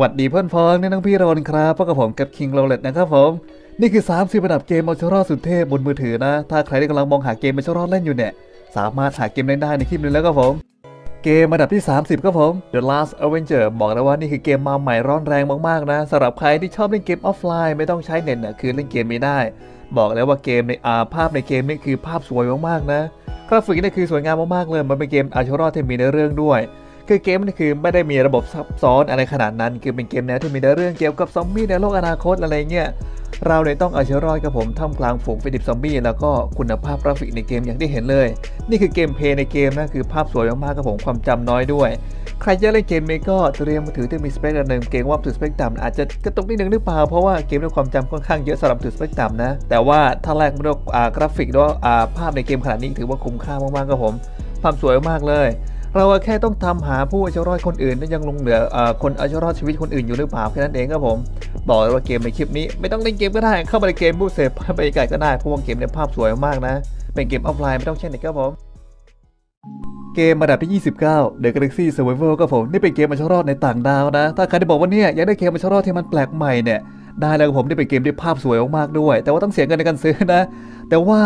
วัสดีเพื่อนพ้องนี่น้องพี่รอนครับพวกกับผมกับคิงโรเลตนะครับผม นี่คือ 30ระดับเกมมัลติรอดสุดเทพบนมือถือนะ ถ้าใครที่กำลังมองหาเกมมัลติรอดเล่นอยู่เนี่ย สามารถหาเกมเล่นได้ในคลิปนี้แล้วครับผม เกมระดับที่ 30ครับผม The Last Avenger บอกเลยว่านี่คือเกมมาใหม่ร้อนแรงมากๆนะสำหรับใครที่ชอบเล่นเกมออฟไลน์ไม่ต้องใช้เน็ตนะคือเล่นเกมนี้ได้ บอกแล้วว่าเกมในอาภาพในเกมนี่คือภาพสวยมากๆนะกราฟิกนี่คือสวยงามมากๆเลย มันเป็นเกมอัาชรอดที่มีในเรื่องด้วย คือเกมนี่คือไม่ได้มีระบบซับซ้อนอะไรขนาดนั้น คือเป็นเกมแนวที่มีแต่เรื่องเกี่ยวกับซอมบี้ในโลกอนาคตอะไรเงี้ยเราเลยต้องเอาเชีวิรอดกับผมท่ามกลางฝูงฟิลิปซอมบี้แล้วก็คุณภาพกราฟิกในเกมอย่างที่เห็นเลย นี่คือเกมเพย์ในเกมนะคือภาพสวยมากๆกับผมความจำน้อยด้วย ใครจะเล่นเกมนี้ก็เตรียมมือถือที่มีสเปคระดับหนึ่งเกมว่าถือสเปคต่ำอาจจะกระตุกนิดนึงหรือเปล่าเพราะว่าเกมด้วยความจำค่อนข้างเยอะสำหรับถือสเปคต่ำนะแต่ว่าถ้าแลกด้วยกราฟิกด้วยภาพในเกมขนาดนี้ถือว่าคุ้มค่ามากๆกับผม ความสวยมากเลย เราแค่ต้องทำหาผู้เอาชีวิตคนอื่นนั้นยังลงเหลือคนเอาชีวิตชีวิตคนอื่นอยู่หรือเปล่าแค่นั้นเองครับผม บอกเลว่าเกมในคลิปนี้ ไม่ต้องเล่นเกมก็ได้เข้าไปในเกมบูเซฟไปไกลก็ได้เพราะว่าเกมในภาพสวยมากนะ เป็นเกมออฟไลน์ไม่ต้องใช้เน็ตครับผมเกมระดับที่ 29 The Galaxy Survival ครับผม นี่เป็นเกมอาชรอดในต่างดาวนะ ถ้าใครได้บอกว่าเนี่ยอยากได้เกมอาชรอดที่มันแปลกใหม่เนี่ย ได้แล้วผมนี่เป็นเกมที่ภาพสวยมากๆด้วย แต่ว่าต้องเสียเงินในการซื้อนะ แต่ว่า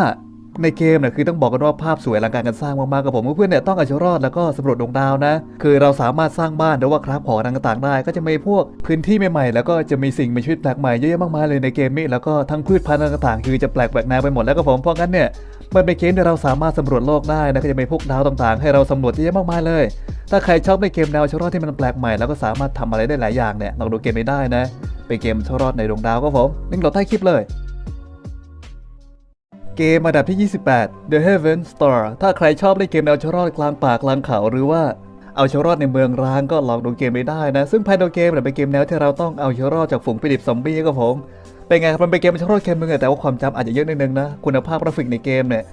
ในเกมเนี่ยคือต้องบอกกันว่าภาพสวยอลังการกันสร้างมากๆกับผมเพื่อนเนี่ยต้องเอาชีรอดแล้วก็สำรวจดวงดาวนะ คือเราสามารถสร้างบ้านหรือว่าคราฟของต่างๆได้ ก็จะมีพวกพื้นที่ใหม่ๆ แล้วก็จะมีสิ่งมีชีวิตแปลกใหม่เยอะแยะมากมายเลยในเกมนี้แล้วก็ทั้งพืชพันธุ์ต่างๆ คือจะแปลกแปลกแนวไปหมดแล้วก็ผมเพราะงั้นเนี่ยมันเป็นเกมที่เราสามารถสำรวจโลกได้นะก็จะมีพวกดาวต่างๆ ให้เราสำรวจเยอะแยะมากมายเลย ถ้าใครชอบในเกมดาวชรอดที่มันแปลกใหม่แล้วก็สามารถทำอะไรได้หลายอย่างเนี่ยลองดูเกมนี้ได้นะเป็นเกมชรอดในดวงดาวก็ผมลิงก์หลดใต้คลิปเลย เกมอันดับที่ 28 The Heaven Star ถ้าใครชอบเล่นเกมแนวชรอดกลางป่ากลางเขาหรือว่าเอาชรอดในเมืองร้างก็ลองดูเกมไปได้นะ ซึ่งภายในเกมเป็นเกมแนวที่เราต้องเอาชรอดจากฝูงฟิลิบซอมบี้ก็ผม เป็นไงครับมันเป็นเกมชรอดเกมนึงแต่ว่าความจำอาจจะเยอะนิดนึงนะ คุณภาพกราฟิกในเกมเนี่ย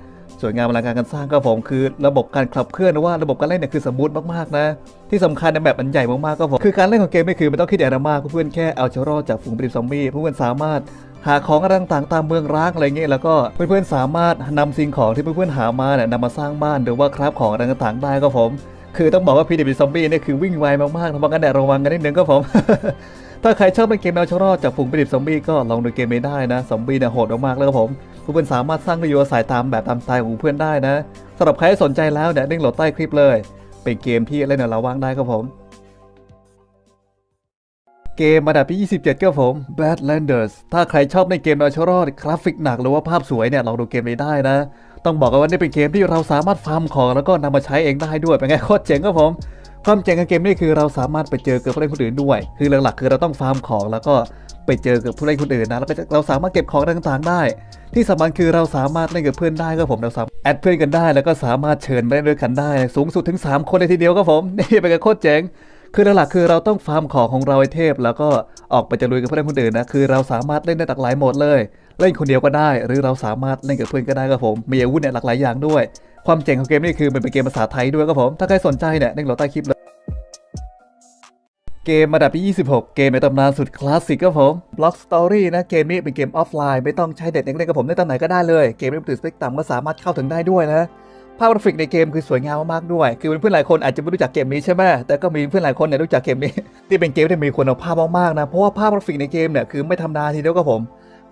สวยงามอรรการการสร้างก็ผมคือระบบการขับเคลื่อนว่าระบบการเล่นเนี่ยคือสมูทมากๆนะ ที่สำคัญในแบบมันใหญ่มากๆก็ผมคือการเล่นของเกมไม่คือมันต้องคิดอะไรมากเพื่อนแค่เอาชรอดจากฝูงฟิลิบซอมบี้เพื่อนสามารถ หาของอะไรต่างๆตามเมืองร้างอะไรเงี้ยแล้วก็เพื่อนๆสามารถนำสิ่งของที่เพื่อนๆหามาเนี่ยนำมาสร้างบ้านหรือว่าคราบของอะไรต่างๆได้ก็ผม คือต้องบอกว่าพีเดบิซอมบี้เนี่ยคือวิ่งไวมากๆทำกันแดดระวังกันนิดนึงก็ผม ถ้าใครชอบเป็นเกมแนวชรอดจากฝูงพีเดบิซอมบี้ก็ลองดูเกมนี้ได้นะซอมบี้เนี่ยโหดมากๆเลยครับผมเพื่อนๆสามารถสร้างที่ยู่อายตามแบบตามสไตล์ของเพื่อนได้นะสำหรับใครสนใจแล้วเนี่ยเด้งโหลดใต้คลิปเลย เป็นเกมที่เล่นในเระวังได้ครับผม เกมอันดับที่ 27 ครับผม Badlanders ถ้าใครชอบในเกมเอาชรอดกราฟิกหนักหรือว่าภาพสวยเนี่ยลองดูเกมนี้ได้นะ ต้องบอกกันว่านี่เป็นเกมที่เราสามารถฟาร์มของแล้วก็นำมาใช้เองได้ด้วย เป็นไงโคตรเจ๋งครับผมความเจ๋งของเกมนี้คือเราสามารถไปเจอกับผู้เล่นคนอื่นด้วย คือหลักๆคือเราต้องฟาร์มของแล้วก็ไปเจอกับผู้เล่นคนอื่นนะแล้วก็เราสามารถเก็บของต่างๆได้ ที่สำคัญคือเราสามารถเล่นกับเพื่อนได้ครับผมเราสามารถแอดเพื่อนกันได้ แล้วก็สามารถเชิญมาเล่นด้วยกันได้ สูงสุดถึง 3 คนเลยทีเดียวครับผมนี่เป็นกันโคตรเจ๋ง คือหลักๆคือเราต้องฟาร์มของของเราไอเทพ แล้วก็ออกไปจะลุยกับเพื่อนคนอื่นนะคือเราสามารถเล่นได้หลากหลายโหมดเลย เล่นคนเดียวก็ได้ หรือเราสามารถเล่นกับเพื่อนก็ได้ครับผมมีอาวุธเนี่ยหลากหลายอย่างด้วย ความเจ๋งของเกมนี่คือมันเป็นเกมภาษาไทยด้วยครับผมถ้าใครสนใจเนี่ยเล่นเราใต้คลิปเลยเกมมาดับที่ 26 เกมในตำนานสุดคลาสสิกครับผมบล็อกสตอรี่นะ เกมนี้เป็นเกมออฟไลน์ ไม่ต้องใช้เด็ดเล่นกับผมได้ตอนไหนก็ได้เลย เกมไม่ติดสเปคต่ำก็สามารถเข้าถึงได้ด้วยนะ ภาพกราฟิกในเกมคือสวยงามมากด้วย คือเพื่อนหลายคนอาจจะไม่รู้จักเกมนี้ใช่ไหมแต่ก็มีเพื่อนหลายคนเนี่ยรู้จักเกมนี้ ที่เป็นเกมที่มีคุณภาพมากๆนะ เพราะว่าภาพกราฟิกในเกมเนี่ยคือไม่ธรรมดาทีเดียวก็ผม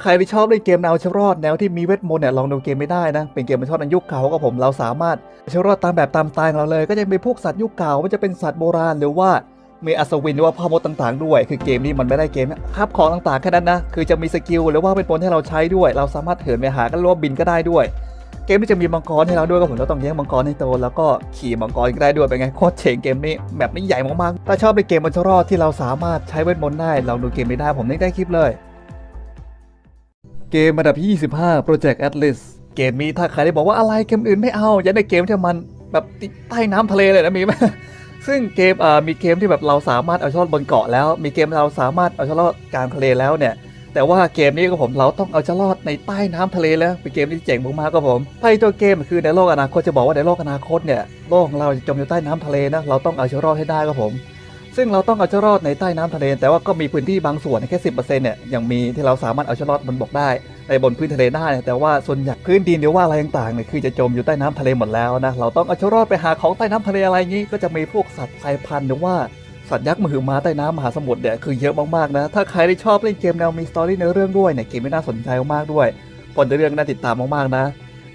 ใครที่ชอบเล่นเกมแนวเชรอดแนวที่มีเวทมนต์เนี่ยลองดูเกมไม่ได้นะ เป็นเกมมันชอบในยุคเก่าก็ผม เราสามารถเชรอดตามแบบตามตายของเราเลย ก็จะมีพวกสัตว์ยุคเก่าไม่นจะเป็นสัตว์โบราณหรือว่ามีอัศวินหรือว่าพ่อมดต่างๆ ด้วย คือเกมนี้มันไม่ได้เกมครับของต่างๆแค่นั้นนะ คือจะมีสกิลหรือว่าเป็นปนให้เราใช้ด้วย เราสามารถเถินไปหากันรวบบินก็ได้ด้วย เกมที่จะมีมังกรให้เราด้วยก็ผมเราต้องแย่งมังกรให้โตแล้วก็ขี่มังกรได้ด้วยเป็นไงโคตรเจ๋งเกมนี้แบบนี้ใหญ่มากๆถ้าชอบในเกมมันจะรอดที่เราสามารถใช้เวทมนต์ได้เราดูเกมนี้ได้ผมได้คลิปเลย เกมระดับที่ 25 Project Atlas เกมนี้ถ้าใครได้บอกว่าอะไรเกมอื่นไม่เอาอย่าในเกมที่มันแบบใต้น้ำทะเลเลยนะมีไหมซึ่งเกมมีเกมที่แบบเราสามารถเอาชอดบนเกาะแล้ว มีเกมเราสามารถเอาชอดกลางทะเลแล้วเนี่ย แต่ว่าเกมนี้ก็ผมเราต้องเอาจะรอดในใต้น้ำทะเลแล้วเป็นเกมที่เจ๋งมากๆก็ผมไพ่ตัวเกมคือในโลกอนาคตจะบอกว่าในโลกอนาคตเนี่ยโลกของเราจะจมอยู่ใต้น้ำทะเลนะเราต้องเอาชีวิตรอดให้ได้ก็ผม ซึ่งเราต้องเอาชีวิตรอดในใต้น้ำทะเล แต่ว่าก็มีพื้นที่บางส่วนแค่สิบเปอร์เซ็นต์เนี่ยยังมีที่เราสามารถเอาชีวิตรอดบนบกได้ ในบนพื้นทะเลได้แต่ว่าส่วนใหญ่พื้นดินหรือว่าอะไรต่างๆเนี่ยคือจะจมอยู่ใต้น้ำทะเลหมดแล้วนะเราต้องเอาชีวิตรอดไปหาของใต้น้ำทะเลอะไรงี้ก็จะมีพวกสัตว์สายพันธุ์หรือว่า สัตว์ยักษ์มหึมาใต้น้ำมหาสมุทรเนี่ยคือเยอะมากๆนะ ถ้าใครที่ชอบเล่นเกมแนวมีสตอรี่ในเรื่องด้วยเนี่ยเกมไม่น่าสนใจมากๆด้วยผลในเรื่องน่าติดตามมากๆนะ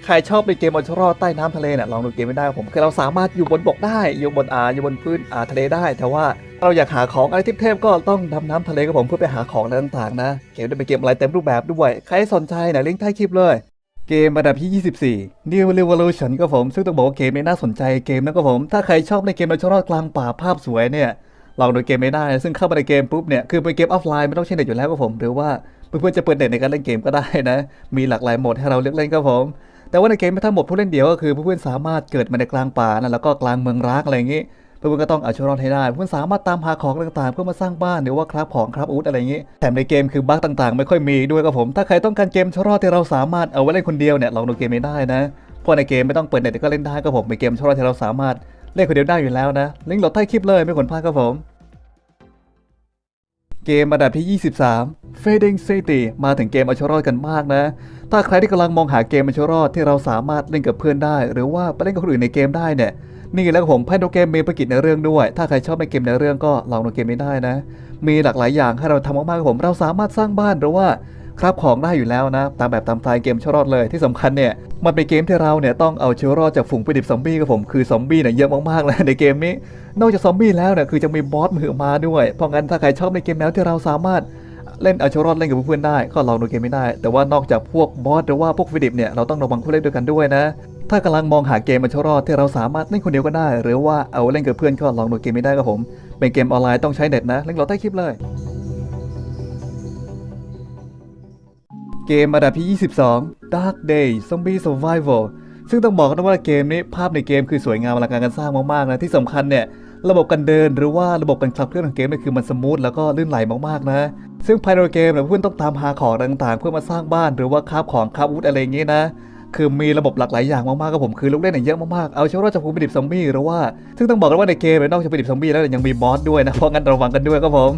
ใครชอบเล่นเกมเอาชีวิตรอดใต้น้ำทะเลเนี่ยลองดูเกมไม่ได้ผมคือเราสามารถอยู่บนบกได้อยู่บนอ่าอยู่บนพื้นอ่าทะเลได้ แต่ว่าเราอยากหาของอะไรเทพๆก็ต้องดำน้ำทะเลกับผมเพื่อไปหาของอะไรต่างๆนะเกมจะเป็นเกมอะไรเต็มรูปแบบด้วยใครสนใจเนี่ยลิงก์ใต้คลิปเลยเกมระดับที่ 24 New Revolution ก็ผม ซึ่งต้องบอกว่าเกมนี้น่าสนใจเกมนะก็ผม ถ้าใครชอบในเกมเอาชีวิตรอดกลางป่าภาพสวยเนี่ย ลองดูเกมไม่ได้ ซึ่งเข้ามาในเกมปุ๊บเนี่ย คือเป็นเกมออฟไลน์ไม่ต้องใช้เน็ตอยู่แล้วก็ผม หรือว่าเพื่อนๆจะเปิดเน็ตในการเล่นเกมก็ได้นะ มีหลากหลายโหมดให้เราเลือกเล่นก็ผม แต่ว่าในเกมไม่ทั้งหมดผู้เล่นเดียวก็คือเพื่อนๆสามารถเกิดมาในกลางป่านะแล้วก็กลางเมืองร้างอะไรอย่างงี้ เพื่อนๆก็ต้องเอาชีวิตรอดให้ได้ เพื่อนสามารถตามหาของต่างๆ เพื่อมาสร้างบ้านหรือว่าคราฟของคราฟอาวุธอะไรอย่างงี้ แถมในเกมคือบั๊กต่างๆ ไม่ค่อยมีด้วยครับผม ถ้าใครต้องการเกมชีวิตรอดที่เราสามารถเอาไว้เล่นคนเดียวเนี่ยลองดูเกมนี้ได้นะเพราะในเกมไม่ต้องเปิดเน็ตก็เล่นได้ครับผมเป็นเกมชีวิตรอดที่เราสามารถ เล่นคนเดียวได้อยู่แล้วนะ ลิงก์โหลดใต้คลิปเลยไม่ควรพลาดครับผม เกมระดับที่ 23 Fading City มาถึงเกมเอาชีวิตรอดกันมากนะ ถ้าใครที่กำลังมองหาเกมเอาชีวิตรอดที่เราสามารถเล่นกับเพื่อนได้ หรือว่าไปเล่นกับคนอื่นในเกมได้เนี่ยนี่แล้วผมไพ่โนเกมมีประกิจในเรื่องด้วย ถ้าใครชอบในเกมในเรื่องก็ลองดูเกมนี้ได้นะ มีหลากหลายอย่างให้เราทำมากๆครับผม เราสามารถสร้างบ้านหรือว่า คราฟของได้อยู่แล้วนะ ตามแบบตามสไตล์เกมชรอดเลยที่สำคัญเนี่ย มันเป็นเกมที่เราเนี่ยต้องเอาเชื้อรอดจากฝูงปดิบซอมบี้ครับผมคือซอมบี้เนี่ยเยอะมากๆเลยในเกมนี้ นอกจากซอมบี้แล้วเนี่ยคือจะมีบอสมือมาด้วย เพราะงั้นถ้าใครชอบในเกมแนวที่เราสามารถเล่นเอาชรอดเล่นกับเพื่อนได้ก็ลองดูเกมไม่ได้ แต่ว่านอกจากพวกบอสหรือว่าพวกฟิดิบเนี่ยเราต้องระวังผู้เล่นด้วยกันด้วยนะ ถ้ากำลังมองหาเกมเอาชรอดที่เราสามารถเล่นคนเดียวก็ได้ หรือว่าเอาเล่นกับเพื่อนก็ลองดูเกมไม่ได้ครับผม เป็นเกมออนไลน์ต้องใช้เน็ตนะลิงก์เราใต้คลิปเลย เกมระดับที่ 22 Dark Day Zombie Survival ซึ่งต้องบอกกันว่าเกมนี้ภาพในเกมคือสวยงามอลังการการสร้างมากๆนะที่สำคัญเนี่ยระบบการเดินหรือว่าระบบการขับเคลื่อนของเกมนี่คือมันสมูทแล้วก็ลื่นไหลมากๆนะ ซึ่งภายในเกมเนี่ยเพื่อนต้องตามหาของต่างๆ เพื่อมาสร้างบ้านหรือว่าคาบของคาบอาวุธอะไรอย่างงี้นะคือมีระบบหลากหลายอย่างมากๆกับผมคือลูกเล่นเนี่ยเยอะมากๆ เอาเชื้อรอดจากภูมิดิบซอมบี้หรือว่า ซึ่งต้องบอกกันว่าในเกมเนี่ยนอกจากภูมิดิบซอมบี้แล้วเนี่ยยังมีบอสด้วยนะเพราะงั้นระวังกันด้วยครับผม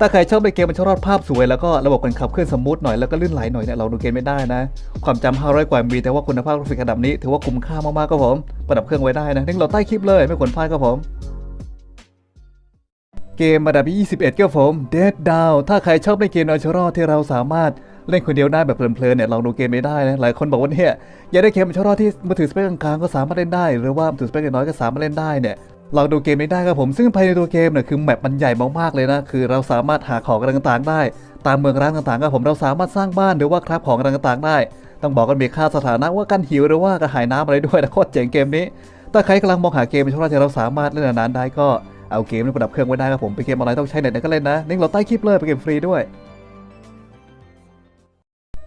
ถ้าใครชอบในเกมมันชอบรอดภาพสวยแล้วก็ระบบการขับเคลื่อนสมูทหน่อยแล้วก็ลื่นไหลหน่อยเนี่ยเราดูเกมไม่ได้นะ ความจำ500 กว่ามีแต่ว่าคุณภาพกราฟิกระดับนี้ถือว่าคุ้มค่ามากๆครับผมประดับเครื่องไว้ได้นะลิงก์เราใต้คลิปเลยไม่ควรพลาดครับผมเกมระดับที่21ครับผม Dead Down ถ้าใครชอบในเกมเอาชรอดที่เราสามารถเล่นคนเดียวได้แบบเพลินๆเนี่ยลองดูเกมไม่ได้นะหลายคนบอกว่าเนี่ยอยากได้เกมเอาชรอดที่มือถือสเปคกลางๆก็สามารถเล่นได้ หรือว่ามือถือสเปคน้อยก็สามารถเล่นได้เนี่ย ลองดูเกมไม่ได้ครับผมซึ่งภายในตัวเกมเนี่ยคือแมปมันใหญ่มากๆเลยนะคือเราสามารถหาของต่างๆ ได้ ตามเมืองร้างต่างๆครับผมเราสามารถสร้างบ้านหรือว่าคราฟของต่างๆ ได้ ต้องบอกกันมีค่าสถานะว่ากันหิวหรือว่ากระหายน้ำอะไรด้วยนะโคตรเจ๋งเกมนี้ถ้าใครกำลังมองหาเกมเอาชรอดที่เราสามารถเล่นนานๆได้ก็เอาเกมในประดับเครื่องไว้ได้ครับผมเป็นเกมออนไลน์ต้องใช้เน็ตก็เล่นนะลิงก์เราใต้คลิปเลยเป็นเกมฟรีด้วย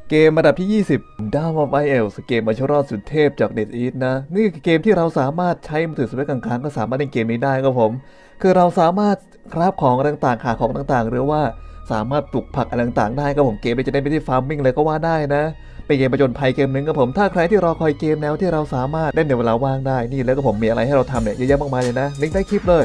เกมระดับที่ 20 d o w of i e l s เกมมาชรอดสุดเทพจาก NetEase นะ นี่คือเกมที่เราสามารถใช้มือถือสเปคกลางๆก็สามารถเล่นเกมนี้ได้ครับผม คือเราสามารถคราฟของต่างๆหาของต่างๆ หรือว่าสามารถปลูกผักอะไรต่างๆได้ครับผมเกมนี้จะได้ไปที่ฟาร์มมิ่งเลยก็ว่าได้นะเป็นเกมประจนภัยเกมหนึ่งครับผมถ้าใครที่รอคอยเกมแนวที่เราสามารถเล่นในเวลาว่างได้นี่แล้วก็ผมมีอะไรให้เราทำเนี่ยเยอะแยะมากมายเลยนะลิงก์ใต้คลิปเลย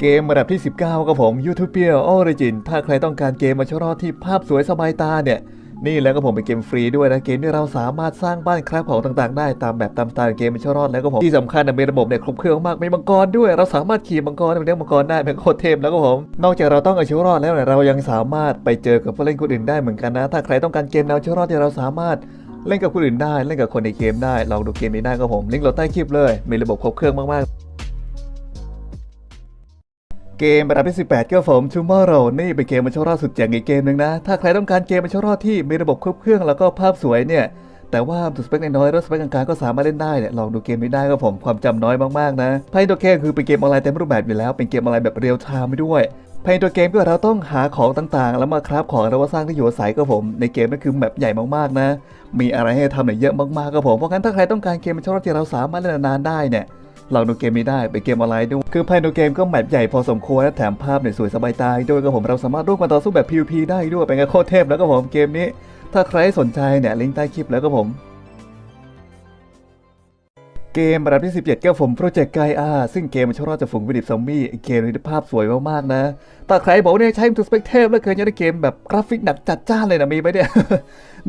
เกมระดับที่ 19ครับผม Utopia Origin ถ้าใครต้องการเกมมาชรอที่ภาพสวยสบายตาเนี่ย นี่แล้วก็ผมเป็นเกมฟรีด้วยนะ เกมที่เราสามารถสร้างบ้านคราฟของต่างๆ ได้ตามแบบตามสไตล์เกมมาชรอดแล้วก็ผมที่สำคัญนะมีระบบเนี่ยครบเครื่องมากมีมังกรด้วย เราสามารถขี่มังกรเป็นเลี้ยงมังกรได้เป็นโคตรเทพแล้วก็ผมนอกจากเราต้องเอาชรอดแล้วเนี่ยเรายังสามารถไปเจอกับผู้เล่นคนอื่นได้เหมือนกันนะ ถ้าใครต้องการเกมแนวชรอดที่เราสามารถเล่นกับคนอื่นได้เล่นกับคนในเกมได้ลองดูเกมนี้ได้ก็ผมลิงก์เราใต้คลิปเลย มีระบบครบเครื่องมากๆ เกมระดับที่ 18ก็ผม Tomorrow นี่เป็นเกมมันชรอดสุดเจ๋งอีกเกมหนึ่งนะ ถ้าใครต้องการเกมมันชรอดที่มีระบบครบเครื่องแล้วก็ภาพสวยเนี่ย แต่ว่าสเปคน้อยๆแล้วสเปคกลางๆก็สามารถเล่นได้เนี่ยลองดูเกมนี้ได้ก็ผมความจำน้อยมากๆนะไพ่ตัวเกมคือเป็นเกมออนไลน์เต็มรูปแบบอยู่แล้ว เป็นเกมออนไลน์แบบเรียลไทม์ด้วยภายในตัวเกมก็เราต้องหาของต่างๆ แล้วมาคราฟของแล้วว่าสร้างที่อยู่อาศัยก็ผม ในเกมนั่นคือแบบใหญ่มากๆนะ มีอะไรให้ทำเนี่ยเยอะมากๆก็ผม เพราะงั้นถ้าใครต้องการเกมมันชรอดที่เราสามารถเล่นนานๆได้เนี่ย ลองดูเกมนี้ได้เป็นเกมออนไลน์ด้วยคือภายในเกมก็แมปใหญ่พอสมควรและแถมภาพเนี่ยสวยสบายตาด้วยก็ผมเราสามารถร่วมกันต่อสู้แบบ PVP ได้ด้วยเป็นไงโคตรเทพแล้วก็ผมเกมนี้ ถ้าใครสนใจเนี่ยลิงก์ใต้คลิปแล้วก็ผมเกมระดับที่ 17ก็ผมโปรเจกต์ไกอาซึ่งเกมมันชอบรอดจากฝูงวิดิบซอมบี้เกมนี้ภาพสวยมากๆนะถ้าใครบอกเนี่ยใช้มือสเปกเทพแล้วเคยจะได้เกมแบบกราฟิกหนักจัดจ้านเลยนะมีไหมเนี่ย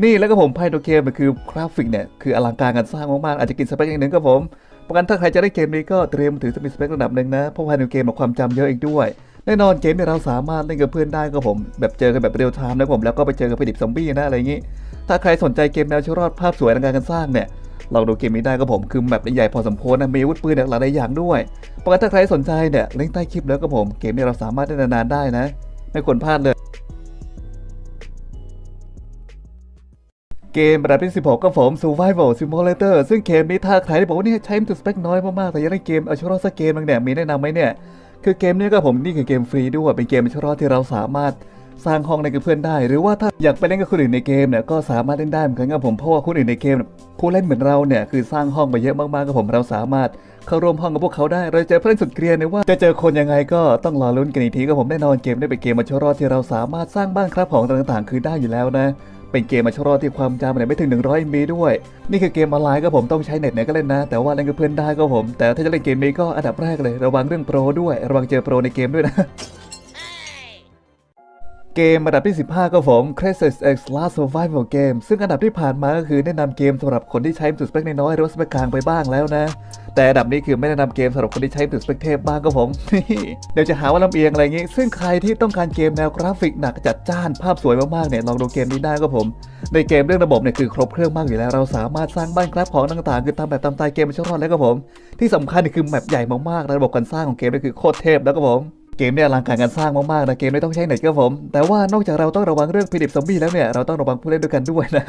นี่แล้วก็ผมภายในเกมมันคือกราฟิกเนี่ยคืออลังการการสร้างมากๆอาจจะกินสเปคอย่างหนึ่งก็ผม เพราะงั้นถ้าใครจะได้เกมนี้ก็เตรียมมือถือสปีสเปคระดับหนึ่งนะ เพราะภายในเกมมีความจำเยอะอีกด้วย แน่นอนเกมที่เราสามารถเล่นกับเพื่อนได้ก็ผม แบบเจอกันแบบเรียลไทม์นะผมแล้วก็ไปเจอกับผดิบซอมบี้นะอะไรอย่างงี้ ถ้าใครสนใจเกมแนวชีวรอดภาพสวยในการกันสร้างเนี่ยลองดูเกมนี้ได้ก็ผมคือแบบใหญ่พอสมควรนะมีอาวุธปืนหลากหลายอย่างด้วยเพราะงั้นถ้าใครสนใจเนี่ยลิงก์ใต้คลิปแล้วก็ผมเกมนี้เราสามารถเล่นนานๆได้นะ ไม่ควรพลาดเลย เกมระดับที่ 16ก็ผม Survival Simulator ซึ่งเกมนี้ถ้าใครที่บอกว่านี่ใช้มันสเปคน้อยมากๆ แต่ยังได้เกมเอาชรอสักเกมบางเนี่ยมีแนะนำไหมเนี่ย คือเกมนี้ก็ผมนี่คือเกมฟรีด้วย เป็นเกมเอาชรอที่เราสามารถสร้างห้องในกับเพื่อนได้ หรือว่าถ้าอยากไปเล่นกับคนอื่นในเกมเนี่ยก็สามารถเล่นได้เหมือนกันครับผมเพราะว่าคนอื่นในเกมผู้เล่นเหมือนเราเนี่ยคือสร้างห้องไปเยอะมากๆครับผมเราสามารถเข้าร่วมห้องกับพวกเขาได้ เราจะเพื่อนสุดเกรียนเนี่ยว่าจะเจอคนยังไงก็ต้องรอลุ้นกันอีกทีครับผมแน่นอนเกมได้เป็นเกมมาชรอที่เราสามารถสร้างบ้านครับของต่างๆ คือได้อยู่แล้วนะ เป็นเกมมาชรอที่ความจำเนี่ยไม่ถึง 100 มีด้วย นี่คือเกมออนไลน์ก็ผมต้องใช้เน็ตเนี่ยก็เล่นนะ แต่ว่าเล่นกับเพื่อนได้ก็ผม แต่ถ้าจะเล่นเกมนี้ก็อันดับแรกเลย ระวังเรื่องโปรด้วย ระวังเจอโปรในเกมด้วยนะ เกมอันดับที่ 15ก็ผม Crisis X Last Survival Game ซึ่งอันดับที่ผ่านมาก็คือแนะนำเกมสำหรับคนที่ใช้จุดสเปคน้อยหรือว่าสเปคกลางไปบ้างแล้วนะ แต่อันดับนี้คือไม่แนะนำเกมสำหรับคนที่ใช้จุดสเปคเทพบ้างก็ผมเดี๋ยวจะหาว่าลำเอียงอะไรอย่างงี้ ซึ่งใครที่ต้องการเกมแนวกราฟิกหนักจัดจ้านภาพสวยมากๆเนี่ยลองดูเกมนี้ได้ก็ผม ในเกมเรื่องระบบเนี่ยคือครบเครื่องมากอยู่แล้วเราสามารถสร้างบ้านครับของต่างๆคือตามแบบตามสไตล์เกมมันชอบรอดแล้วก็ผม ที่สำคัญคือแมปใหญ่มากๆระบบการสร้างของเกมนี่คือโคตรเทพแล้วก็ผม เกมเนี่ยอลังการการสร้างมากๆนะเกมไม่ต้องใช้เน็ตก็ผม แต่ว่านอกจากเราต้องระวังเรื่องพิดิบซอมบี้แล้วเนี่ยเราต้องระวังผู้เล่นด้วยกันด้วยนะ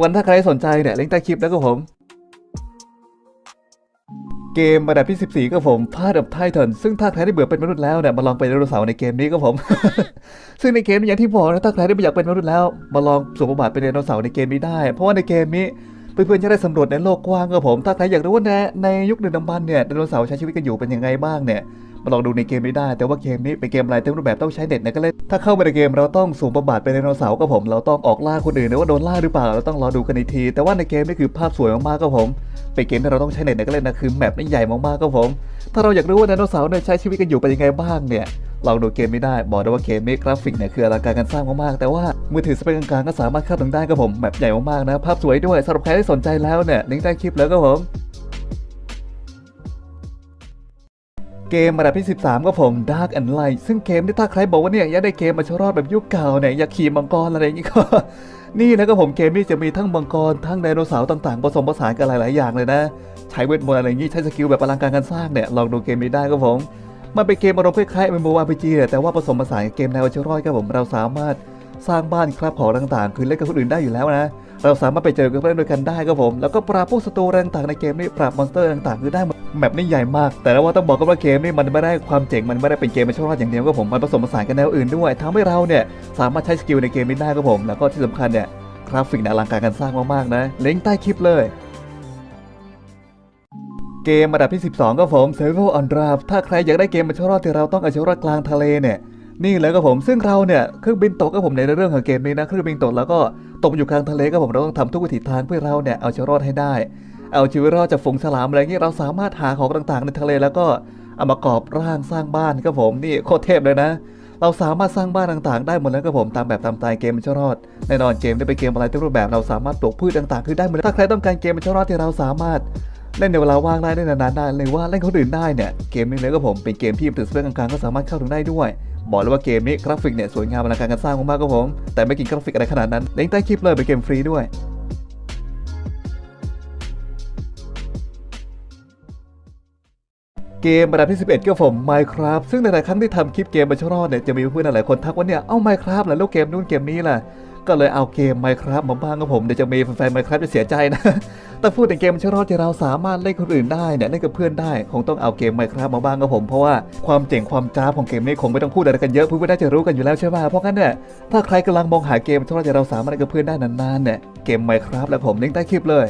วันถ้าใครสนใจเนี่ยลิงก์ใต้คลิปแล้วก็ผม เกมระดับที่ 14ก็ผมพาด of Titan ซึ่งถ้าใครได้เบื่อเป็นมนุษย์แล้วเนี่ยมาลองเป็นไดโนเสาร์ในเกมนี้ก็ผม ซึ่งในเกมนี้อย่างที่บอกนะถ้าใครที่ไม่อยากเป็นมนุษย์แล้ว มาลองสวมบทบาทเป็นไดโนเสาร์ในเกมนี้ได้ เพราะว่าในเกมนี้เพื่อนๆจะได้สำรวจในโลกกว้างก็ผม ถ้าใครอยากรู้ว่าในในยุคดึกดำบรรพ์เนี่ยไดโนเสาร์ใช้ชีวิตกันอยู่เป็นยังไงบ้างเนี่ย มาลองดูในเกมนี้ได้ แต่ว่าเกมนี้เป็นเกมอะไรเต็มรูปแบบต้องใช้เน็ตนะก็เล่น ถ้าเข้าไปในเกมเราต้องสวมบทบาทเป็นไดโนเสาร์ก็ผม เราต้องออกล่าคนอื่นนะว่าโดนล่าหรือเปล่าเราต้องรอดูกันอีกที แต่ว่าในเกมนี่คือภาพสวยมากๆก็ผม เป็นเกมที่เราต้องใช้เน็ตในก็เล่นนะคือแมปนี่ใหญ่มากๆก็ผม ถ้าเราอยากรู้ว่าไดโนเสาร์เนี่ยใช้ชีวิตกันอยู่เป็นยังไงบ้างเนี่ยลองดูเกมไม่ได้ บอกได้ว่าเกมนี้กราฟิกเนี่ยคืออลังการการสร้างมากๆ แต่ว่ามือถือสเปคกลางๆก็สามารถเข้าถึงได้ครับผมแมปใหญ่มากๆนะ ภาพสวยด้วยสำหรับใครที่สนใจแล้วเนี่ยลิงก์ใต้คลิปแล้วก็ผม เกมระดับที่ 13ก็ผม Dark and Light ซึ่งเกมที่ถ้าใครบอกว่าเนี่ยอยากได้เกมมาชรอดแบบยุคเก่าเนี่ยอยากขี่มังกรอะไรอย่างงี้ก็นี่นะก็ผมเกมนี้จะมีทั้งมังกรทั้งไดโนเสาร์ต่างๆผสมผสานกันหลาย ๆ อย่างเลยนะ ใช้เวทมนต์อะไรอย่างงี้ใช้สกิลแบบอลังการการสร้างเนี่ยลองดูเกมนี้ได้ครับผม มันเป็นเกมอารมณ์คล้ายๆ MMORPG เนี่ยแต่ว่าผสมผสานกับเกมแนวเชรอยครับผมเราสามารถสร้างบ้านครับของต่างๆ คือเล่นกับคนอื่นได้อยู่แล้วนะ เราสามารถไปเจอกับเพื่อนด้วยกันได้ครับผม แล้วก็ปราบพวกศัตรูแรงต่างในเกมนี้ปราบมอนสเตอร์ต่างๆคือได้หมดแมปนี่ใหญ่มาก แต่ว่าต้องบอกกันว่าเกมนี้มันไม่ได้ความเจ๋งมันไม่ได้เป็นเกมมาชรอดอย่างเดียวครับผมมันผสมผสานกันแนวอื่นด้วยทำให้เราเนี่ยสามารถใช้สกิลในเกมนี้ได้ครับผม แล้วก็ที่สำคัญเนี่ยกราฟิกเนี่ยอลังการการสร้างมากๆนะลิงก์ใต้คลิปเลยเกมระดับที่ 12ก็ผม Survival on Draft ถ้าใครอยากได้เกมมาชรอดที่เราต้องเอาชรอดกลางทะเลเนี่ย นี่เลยก็ผมซึ่งเราเนี่ยเครื่องบินตกก็ผมในเรื่องของเกมนี้นะเครื่องบินตกแล้วก็ตกอยู่กลางทะเลก็ผมเราต้องทำทุกวิถีทางเพื่อเราเนี่ยเอาชีวิตรอดให้ได้ เอาชีวิตรอดจากฝูงฉลามอะไรเงี้ยเราสามารถหาของต่างๆ ในทะเลแล้วก็เอามากอบร่างสร้างบ้านก็ผมนี่โคตรเทพเลยนะ เราสามารถสร้างบ้านต่างๆ ได้หมดแล้วก็ผมตามแบบตามสไตล์เกมมันชรอดแน่นอนเกมได้เป็นเกมอะไรทุกรูปแบบเราสามารถปลูกพืชต่างๆ คือได้หมดถ้าใครต้องการเกมมันชรอดที่เราสามารถ เล่นในเวลาว่างได้เล่นนานๆได้เลยว่าเล่นคนอื่นได้เนี่ยเกมนี้เลยก็ผมเป็นเกมที่ตื่นเต้นกลางๆก็สามารถเข้าถึงได้ด้วยบอกเลยว่าเกมนี้กราฟิกเนี่ยสวยงามอลังการการสร้างมากๆก็ผม แต่ไม่กินกราฟิกอะไรขนาดนั้นเล่นใต้คลิปเลยเป็นเกมฟรีด้วยเกมระดับที่ 11ก็ผม Minecraft ซึ่งในหลายครั้งที่ทำคลิปเกมมาชรอดเนี่ยจะมีเพื่อนหลายคนทักว่าเนี่ย เอ้า Minecraft แล้วเกมนู่นเกมนี้ล่ะ ก็เลยเอาเกมไมครับมาบ้างก็ผมเดี๋ยวจะมีแฟนๆ Minecraft จะเสียใจนะแต่พูดถึงเกมมาชรอดที่เราสามารถเล่นคนอื่นได้เนี่ยเล่นกับเพื่อนได้คงต้องเอาเกมไมครับมาบ้างก็ผมเพราะว่าความเจ๋งความจ้าของเกมนี้คงไม่ต้องพูดอะไรกันเยอะเพื่อนๆน่าจะรู้กันอยู่แล้วใช่ไหมเพราะงั้นเนี่ยถ้าใครกำลังมองหาเกมมาชรอดที่เราสามารถเล่นกับเพื่อนได้นานๆเนี่ยเกมไมครับและผมลิงก์ใต้คลิปเลย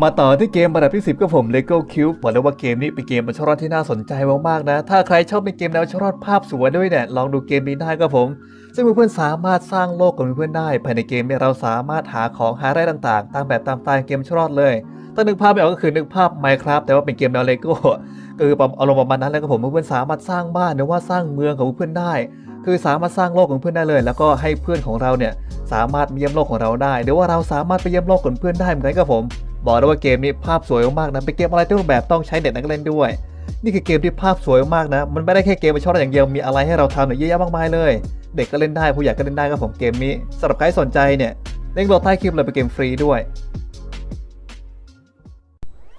มาต่อที่เกมระดับที่ 10 ก็ผม Lego Cube บอกเลยว่าเกมนี้เป็นเกมมาชรอดที่น่าสนใจมากๆนะ ถ้าใครชอบเป็นเกมแนวชรอดภาพสวยด้วยเนี่ย ลองดูเกมนี้ได้ก็ผม ซึ่งเพื่อนๆสามารถสร้างโลกกับเพื่อนๆได้ ภายในเกมเนี่ยเราสามารถหาของหาได้ต่างๆ ตามแบบตามสไตล์เกมชรอดเลยถ้านึกภาพไม่ออกก็คือนึกภาพ Minecraft แต่ว่าเป็นเกมแนว Lego ก็คืออารมณ์ประมาณนั้นแล้วก็ผมเพื่อนๆสามารถสร้างบ้านหรือว่าสร้างเมืองของเพื่อนๆได้ คือสามารถสร้างโลกของเพื่อนได้เลย แล้วก็ให้เพื่อนของเราเนี่ยสามารถเยี่ยมโลกของเราได้หรือว่าเราสามารถไปเยี่ยมโลกของเพื่อนได้เหมือนกันครับผม บอกเลยว่าเกมนี้ภาพสวยมากๆนะเป็นเกมอะไรที่รูปแบบต้องใช้เน็ตนักเล่นด้วย นี่คือเกมที่ภาพสวยมากๆนะ มันไม่ได้แค่เกมมาชอบอย่างเดียวมีอะไรให้เราทำเนี่ยเยอะแยะมากมายเลย เด็กก็เล่นได้ผู้ใหญ่ก็เล่นได้ครับผมเกมนี้สำหรับใครสนใจเนี่ยเล่นโหลดใต้คลิปเลยเป็นเกมฟรีด้วย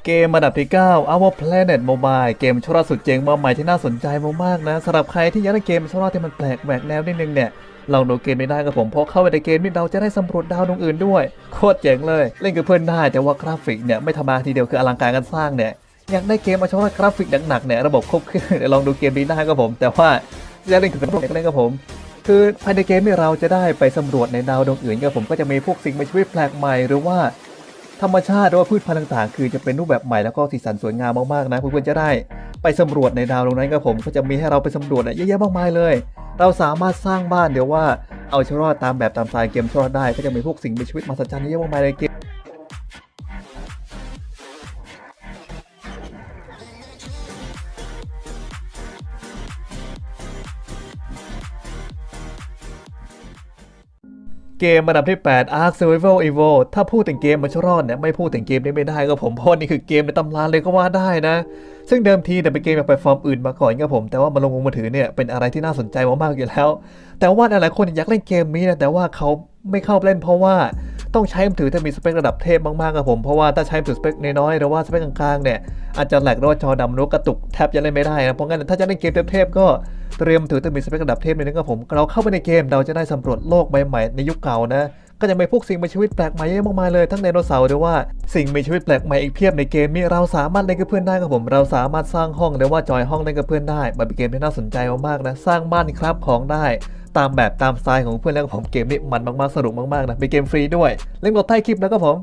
เกมอันดับที่ 9 Our Planet Mobile เกมชราสุดเจ๋งมาใหม่ที่น่าสนใจมากๆนะสำหรับใครที่อยากได้เกมชราที่มันแปลกแหวกแนวนิดนึงเนี่ย ลองดูเกมไม่ได้ครับผมเพราะเข้าไปในเกมนี่เราจะได้สำรวจดาวดวงอื่นด้วย โคตรเจ๋งเลย เล่นกับเพื่อนได้แต่ว่ากราฟิกเนี่ยไม่ธรรมดาทีเดียวคืออลังการการสร้างเนี่ยอยากได้เกมมาชอบกราฟิกหนักๆเนี่ยระบบครบเครื่องเดี๋ยวลองดูเกมนี้ได้ครับผม แต่ว่าจะเล่นกับสำรวจก็เล่นครับผมคือภายในเกมนี่เราจะได้ไปสำรวจในดาวดวงอื่นครับผมก็จะมีพวกสิ่งมีชีวิตแปลกใหม่หรือว่า ธรรมชาติหรือว่าพืชพันธุ์ต่างๆ คือจะเป็นรูปแบบใหม่แล้วก็สีสันสวยงามมากๆนะเพื่อนๆจะได้ไปสำรวจในดาวดวงนั้นครับผมก็จะมีให้เราไปสำรวจเนี่ยเยอะแยะมากมายเลย เราสามารถสร้างบ้านเดี๋ยวว่าเอาชรอดตามแบบตามสไตล์เกมชรอดได้ก็จะมีพวกสิ่งมีชีวิตมหัศจรรย์เยอะแยะมากมายในเกม เกมระดับที่ 8 Ark Survival Evo ถ้าพูดถึงเกมมาชรอดเนี่ยไม่พูดถึงเกมนี้ไม่ได้ก็ผมเพราะนี่คือเกมในตำนานเลยก็ว่าได้นะ ซึ่งเดิมทีเนี่ยเป็นเกมแบบแพลตฟอร์มอื่นมาก่อนครับผมแต่ว่ามาลงมือถือเนี่ยเป็นอะไรที่น่าสนใจมากๆอยู่แล้ว แต่ว่าหลายๆคนอยากเล่นเกมนี้นะแต่ว่าเขาไม่เข้าเล่นเพราะว่า ต้องใช้มือถือที่มีสเปคระดับเทพมากๆครับผม เพราะว่าถ้าใช้มือถือสเปคน้อยๆหรือว่าสเปคกลางๆเนี่ยอาจจะแหลกหรือว่าจอดำหรือกระตุกแทบจะเล่นไม่ได้นะเพราะงั้นถ้าจะเล่นเกมเทพๆก็เตรียมมือถือที่มีสเปคระดับเทพเลยนะครับผมเราเข้าไปในเกมเราจะได้สำรวจโลกใบใหม่ในยุคเก่านะ ก็จะมีพวกสิ่งมีชีวิตแปลกใหม่เยอะมากมายเลยทั้งไดโนเสาร์หรือว่าสิ่งมีชีวิตแปลกใหม่อีกเพียบในเกมนี้เราสามารถเล่นกับเพื่อนได้ครับผม เราสามารถสร้างห้องหรือว่าจอยห้องเล่นกับเพื่อนได้มันเป็นเกมที่น่าสนใจมากๆนะสร้างบ้านครับของได้ตามแบบตามสไตล์ของเพื่อนแล้วก็ผมเกมนี้มันมากๆสนุกมากๆนะเป็นเกมฟรีด้วยเล่นกดใต้คลิปแล้วก็ผม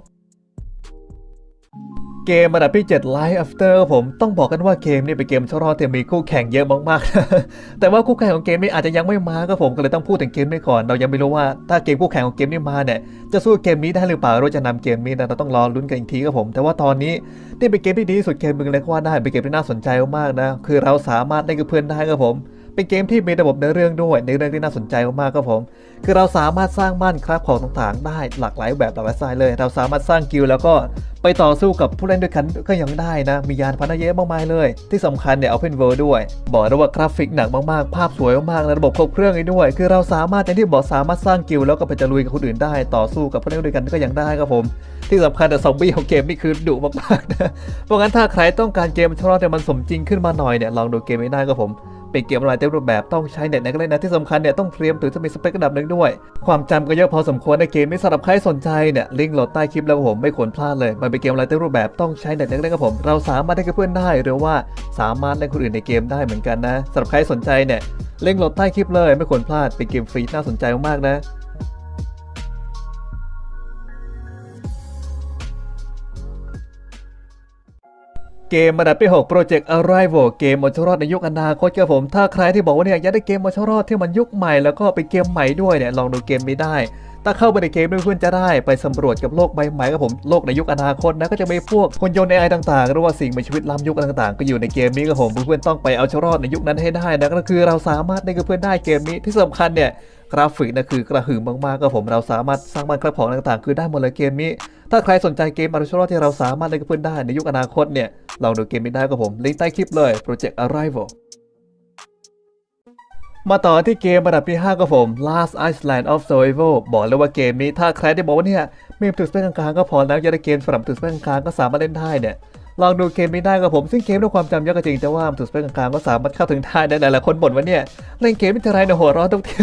เกมระดับที่7 Life After ครับผมต้องบอกกันว่าเกมนี้เป็นเกมชอบที่มีคู่แข่งเยอะมากๆ แต่ว่าคู่แข่งของเกมนี้อาจจะยังไม่มาก็ผมก็เลยต้องพูดถึงเกมนี้ก่อน เรายังไม่รู้ว่าถ้าเกมคู่แข่งของเกมนี้มาเนี่ยจะสู้เกมนี้ได้หรือเปล่าเราจะนำเกมนี้นะเราต้องรอลุ้นกันอีกทีครับผม แต่ว่าตอนนี้นี่เป็นเกมที่ดีที่สุดเกมหนึงเลยก็ว่าได้เป็นเกมที่น่าสนใจมากๆนะคือเราสามารถเล่นกับเพื่อนได้ครับผม เป็นเกมที่มีระบบในเรื่องด้วย ในเรื่องที่น่าสนใจมากๆครับผม คือเราสามารถสร้างบ้านคราฟของต่างๆ ได้หลากหลายแบบหลากหลายสไตล์เลย เราสามารถสร้างกิลแล้วก็ไปต่อสู้กับผู้เล่นด้วยกันก็ยังได้นะ มียานพาหนะเยอะมากมายเลย ที่สำคัญเนี่ย Open World ด้วย บอกเลยว่ากราฟิกหนักมากๆ ภาพสวยมากๆและระบบครบเครื่องอีกด้วย คือเราสามารถอย่างที่บอกสามารถสร้างกิลแล้วก็ไปจะลุยกับคนอื่นได้ ต่อสู้กับผู้เล่นด้วยกันก็ยังได้ครับผม ที่สำคัญแต่ซอมบี้ของเกมนี่คือดุมากๆนะ เพราะงั้นถ้าใครต้องการเกมชอบแต่มันสมจริงขึ้นมาหน่อยเนี่ยลองดูเกมไม่ได้ครับผม เป็นเกมออนไลน์เต็มรูปแบบต้องใช้เน็ตในการเล่นนะที่สำคัญเนี่ยต้องเตรียมถือจะมีสเปคระดับหนึ่งด้วย ความจำก็เยอะพอสมควรในเกมนี้สำหรับใครสนใจเนี่ยลิงก์โหลดใต้คลิปแล้วผมไม่ควรพลาดเลยมันเป็นเกมออนไลน์เต็มรูปแบบต้องใช้เน็ตในการเล่นครับผม เราสามารถเล่นกับเพื่อนได้ หรือว่าสามารถเล่นคนอื่นในเกมได้เหมือนกันนะสำหรับใครสนใจเนี่ยลิงก์โหลดใต้คลิปเลย ไม่ควรพลาดเป็นเกมฟรีน่าสนใจมากๆนะ เกมระดับที่6 Project Arrival เกมเอาชีวิตรอดในยุคอนาคตครับผม ถ้าใครที่บอกว่าเนี่ยอยากได้เกมเอาชีวิตรอดที่มันยุคใหม่แล้วก็เป็นเกมใหม่ด้วยเนี่ยลองดูเกมนี้ได้ ถ้าเข้าไปในเกมเพื่อนจะได้ไปสำรวจกับโลกใบใหม่ครับผมโลกในยุคอนาคตนะก็จะมีพวกคนยนต์ AI ต่างๆหรือว่าสิ่งมีชีวิตล้ำยุคต่างๆ ก็อยู่ในเกมนี้ครับผมเพื่อนๆต้องไปเอาชีวิตรอดในยุคนั้นให้ได้นะก็คือเราสามารถเล่นกับเพื่อนได้เกมนี้ที่สำคัญเนี่ย กราฟิกนะคือกระหึ่มมากๆครับผมเราสามารถสร้างบ้านครับของต่างๆ คือได้หมดเลยเกมนี้ ถ้าใครสนใจเกมอาร์ชรที่เราสามารถเล่นกับเพื่อนได้ในยุคอนาคตเนี่ยลองดูเกมนี้ได้ครับผมลิงก์ใต้คลิปเลย Project Arrival มาต่อที่เกมระดับที่5ครับผม Last Island of Survival บอกเลยว่าเกมนี้ถ้าใครที่บอกว่าเนี่ยมีถือสเปคกลางๆก็พอแล้วจะได้เกมสำหรับมือถือสเปคกลางๆก็สามารถเล่นได้เนี่ย ลองดูเกมนี้ได้กับผม ซึ่งเกมด้วยความจำเยอะก็จริงแต่ว่ามันถูกสเปคกลางๆก็สามารถเข้าถึงได้ได้หลายๆคนบ่นว่าเนี่ยเล่นเกมไม่เท่าไรเนี่ยหัวร้อนทุกที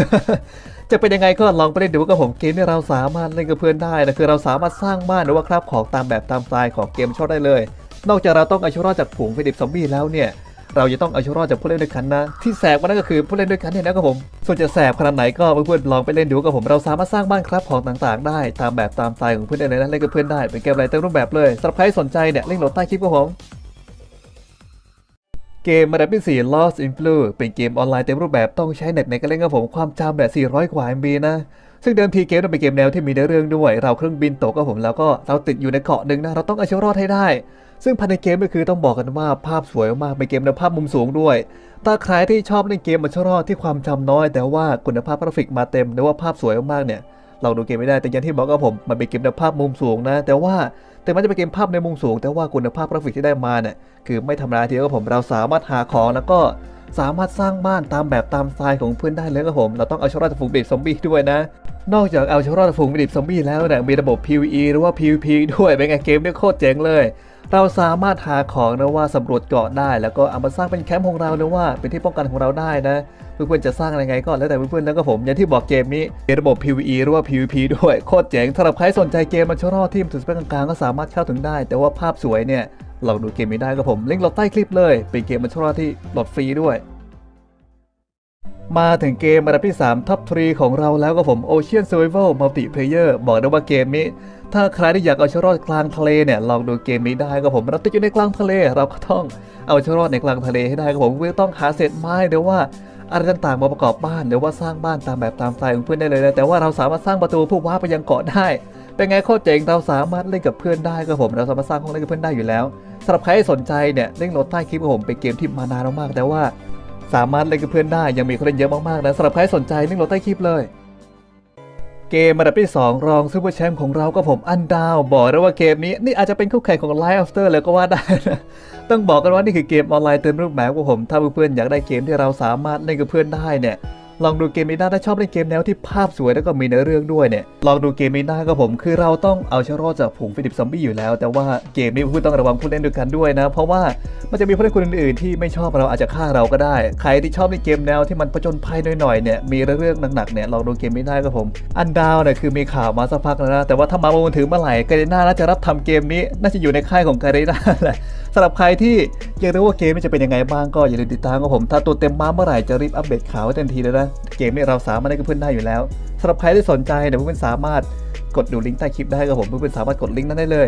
จะเป็นยังไงก็ลองไปเล่นดูกับผมเกมที่เราสามารถเล่นกับเพื่อนได้นะคือเราสามารถสร้างบ้านหรือว่าคราบของตามแบบตามสไตล์ของเกมชอบได้เลย นอกจากเราต้องเอาชีวิตรอดจากฝูงฟิดิปซอมบี้แล้วเนี่ย เราจะต้องเอาชีวิตรอดจากผู้เล่นด้วยกันนะ ที่แสบกว่านั้นก็คือผู้เล่นด้วยกันเนี่ยนะครับผม ส่วนจะแสบขนาดไหนก็เพื่อนๆลองไปเล่นดูกับผม เราสามารถสร้างบ้านครับของต่างๆ ได้ตามแบบตามสไตล์ของเพื่อนได้เลยนะเล่นกับเพื่อนได้เป็นเกมอะไรเต็มรูปแบบเลยสำหรับใครสนใจเนี่ยลิงก์โหลดใต้คลิปกับผมเกมระดับที่ 4 Lost in Blue เป็นเกมออนไลน์เต็มรูปแบบต้องใช้เน็ตในการเล่นกับผมความจำแบบ 400 กว่า MB นะ ซึ่งเดิมทีเกมต้องเป็นเกมแนวที่มีเนื้อเรื่องด้วย เราเครื่องบินตกกับผมแล้วก็เราติดอยู่ในเกาะหนึ่งนะเราต้องเอาชีวิตรอดให้ได้ ซึ่งภายในเกมก็คือต้องบอกกันว่าภาพสวยมากเป็นเกมในภาพมุมสูงด้วยถ้าใครที่ชอบเล่นเกมมาชรอดที่ความจำน้อย แต่ว่าคุณภาพกราฟิกมาเต็มหรือว่าภาพสวยมากเนี่ยเราดูเกมไม่ได้แต่อย่างที่บอกกับผมมันเป็นเกมในภาพมุมสูงนะ แต่ว่าแต่มันจะเป็นเกมภาพในมุมสูง แต่ว่าคุณภาพกราฟิกที่ได้มาเนี่ยคือไม่ธรรมดาทีเดียวครับผมเราสามารถหาของแล้วก็ สามารถสร้างบ้านตามแบบตามสไตล์ของเพื่อนได้เลยครับผม เราต้องเอาชรอดจากฝูงเด็กซอมบี้ด้วยนะ นอกจากเอาชรอดจากฝูงเด็กซอมบี้แล้วเนี่ยมีระบบ PVE หรือว่า PVP ด้วยเป็นไงเกมเนี่ยโคตรเจ๋งเลย เราสามารถหาของนะว่าสำรวจเกาะได้ แล้วก็เอามาสร้างเป็นแคมป์ของเราหรือว่าเป็นที่ป้องกันของเราได้นะเพื่อนๆจะสร้างอะไรไงก็แล้วแต่เพื่อนๆแล้วก็ผมอย่างที่บอกเกมนี้มีระบบ PVE หรือว่า PVP ด้วยโคตรเจ๋งสำหรับใครสนใจเกมมันชรอที่มันถึงสเปคกลางๆก็สามารถเข้าถึงได้ แต่ว่าภาพสวยเนี่ย ลองดูเกมนี้ได้ครับผมลิงก์เราใต้คลิปเลย เป็นเกมมันชรอที่โหลดฟรีด้วย มาถึงเกมอันดับที่3ท็อปทรีของเราแล้วก็ผม Ocean Survival Multiplayer บอกได้ว่าเกมนี้ ถ้าใครที่อยากเอาชีวิตรอดกลางทะเลเนี่ยลองดูเกมนี้ได้ก็ผมเราติดอยู่ในกลางทะเล เราก็ต้องเอาชีวิตรอดในกลางทะเลให้ได้ก็ผมเพื่อต้องหาเศษไม้หรือว่าอะไรต่างๆมาประกอบบ้านหรือว่าสร้างบ้านตามแบบตามสไตล์ของเพื่อนได้เลยนะแต่ว่าเราสามารถสร้างประตูเพื่อว้าไปยังเกาะได้ เป็นไงโคตรเจ๋งเราสามารถเล่นกับเพื่อนได้ก็ผมเราสามารถสร้างห้องเล่นกับเพื่อนได้อยู่แล้ว สำหรับใครที่สนใจเนี่ยเล่นโหลดใต้คลิปของผมเป็นเกมที่มานานมากๆแต่ว่า สามารถเล่นกับเพื่อนได้ยังมีคนเล่นเยอะมากๆนะสำหรับใครสนใจลิงก์โหลดใต้คลิปเลย เกมอันดับที่ 2 รองซูเปอร์แชมป์ของเราก็ผมอันดาวบอกเลยว่าเกมนี้นี่อาจจะเป็นคู่แข่งของ Life After เลยก็ว่าได้นะต้องบอกกันว่านี่คือเกมออนไลน์เต็มรูปแบบของผม ถ้าเพื่อนๆอยากได้เกมที่เราสามารถเล่นกับเพื่อนได้เนี่ย ลองดูเกมนี้ได้ถ้าชอบเล่นเกมแนวที่ภาพสวยแล้วก็มีเนื้อเรื่องด้วยเนี่ยลองดูเกมนี้ได้ก็ผมคือเราต้องเอาชะรอดจากผงฟิลิปซอมบี้อยู่แล้ว แต่ว่าเกมนี้เพื่อนต้องระวังผู้เล่นด้วยกันด้วยนะ เพราะว่ามันจะมีผู้เล่นคนอื่นๆที่ไม่ชอบเราอาจจะฆ่าเราก็ได้ ใครที่ชอบเล่นเกมแนวที่มันผจญภัยหน่อยๆเนี่ยมีเรื่องหนักๆเนี่ยลองดูเกมนี้ได้ก็ผมอันดาวเนี่ยคือมีข่าวมาสักพักแล้วนะแต่ว่าถ้ามาบนมือถือเมื่อไหร่การีน่าน่าจะรับทำเกมนี้น่าจะอยู่ในค่ายของการีน่าแหละสำหรับใครที่อยากรู้ว่าเกมนี้จะเป็นยังไงบ้างก็อย่าลืมติดตามกับผม ถ้าตัวเต็มมาเมื่อไหร่จะรีบอัปเดตข่าวไว้ทันทีเลยนะ เกมนี้เราสามารถได้กับเพื่อนได้อยู่แล้วสำหรับใครที่สนใจเดี๋ยวเพื่อนสามารถกดดูลิงก์ใต้คลิปได้ครับผมเพื่อนสามารถกดลิงก์นั้นได้เลย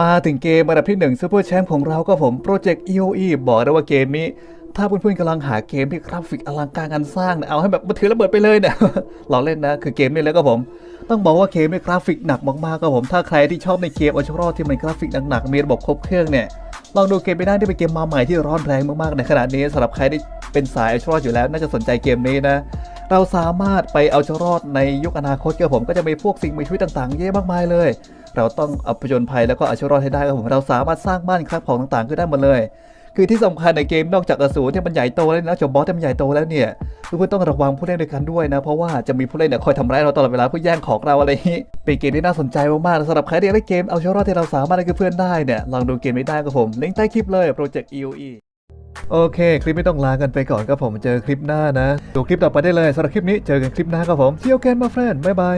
มาถึงเกมอันดับที่1ซูเปอร์แชมป์ของเราก็ผมโปรเจกต์ EOE บอกได้ว่าเกมนี้ ถ้าเพื่อนๆกำลังหาเกมที่กราฟิกอลังการงานสร้างเนี่ยเอาให้แบบมาถือระเบิดไปเลยเนี่ยเราเล่นนะ คือเกมนี้แล้วก็ผม ต้องบอกว่าเกมนี้กราฟิกหนักมากๆก็ผมถ้าใครที่ชอบในเกมอัลชรอที่มันกราฟิกหนักๆมีระบบครบเครื่องเนี่ยลองดูเกมไปได้ที่เป็นเกมมาใหม่ที่ร้อนแรงมากๆในขณะนี้สำหรับใครที่เป็นสายอัลชรอดอยู่แล้วน่าจะสนใจเกมนี้นะ เราสามารถไปเอาชรอดในยุคอนาคตก็ผมก็จะมีพวกสิ่งมีชีวิตต่างๆ เยอะมากมายเลย เราต้องเอาผจญภัยแล้วก็เอาชรอดให้ได้ครับผมเราสามารถสร้างบ้านครับของต่างๆขึ้นได้หมดเลย คือที่สำคัญในเกมนอกจากอสูรที่มันใหญ่โตแล้วนะจบบอสที่มันใหญ่โตแล้วเนี่ยเพื่อนต้องระวังผู้เล่นด้วยกันด้วยนะ เพราะว่าจะมีผู้เล่นเนี่ยคอยทำร้ายเราตลอดเวลาเพื่อแย่งของเราอะไรนี้เป็นเกมที่น่าสนใจมากๆสำหรับใครที่เล่นเกมเอาชรอดที่เราสามารถเล่นกับเพื่อนได้เนี่ยลองดูเกมนี้ได้ครับผมลิงก์ใต้คลิปเลยโปรเจกต์ EOE โอเค คลิปไม่ต้องลากันไปก่อนครับผมเจอคลิปหน้านะ ดูคลิปต่อไปได้เลยสำหรับคลิปนี้เจอกันคลิปหน้าครับผมเที่ยวแกนมาเฟรนบ๊ายบาย